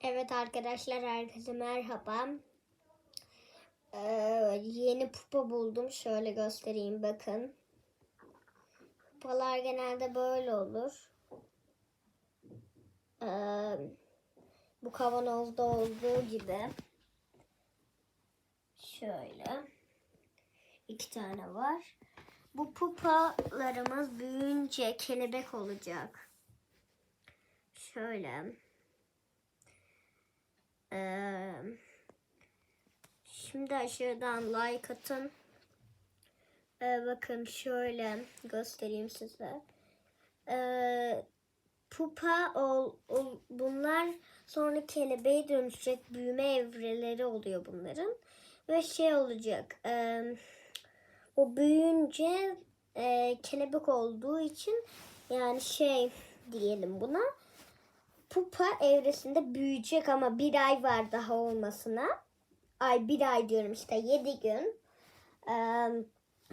Evet arkadaşlar herkese merhaba. Ee, yeni pupa buldum. Şöyle göstereyim bakın. Pupalar genelde böyle olur. Ee, bu kavanozda olduğu gibi. Şöyle. iki tane var. Bu pupalarımız büyüyünce kelebek olacak. Şöyle. Şimdi aşağıdan like atın. Ee, bakın şöyle göstereyim size. Ee, pupa ol, ol- bunlar sonra kelebeğe dönüşecek büyüme evreleri oluyor bunların. Ve şey olacak. E, o büyüyünce e, kelebek olduğu için yani şey diyelim buna pupa evresinde büyüyecek ama bir ay var daha olmasına. Ay bir ay diyorum işte yedi gün.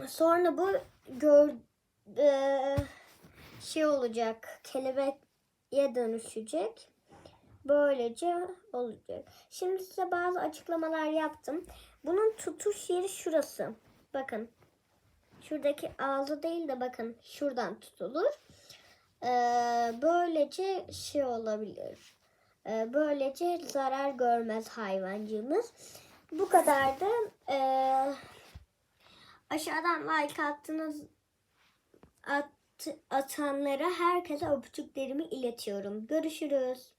Sonra bu gör, şey olacak kelebeğe dönüşecek. Böylece olacak. Şimdi size bazı açıklamalar yaptım. Bunun tutuş yeri şurası. Bakın. Şuradaki ağzı değil de bakın şuradan tutulur. Ee, böylece şey olabilir. Ee, böylece zarar görmez hayvancığımız. Bu kadar da ee, aşağıdan like attınız at, atanlara herkese öpücüklerimi iletiyorum. Görüşürüz.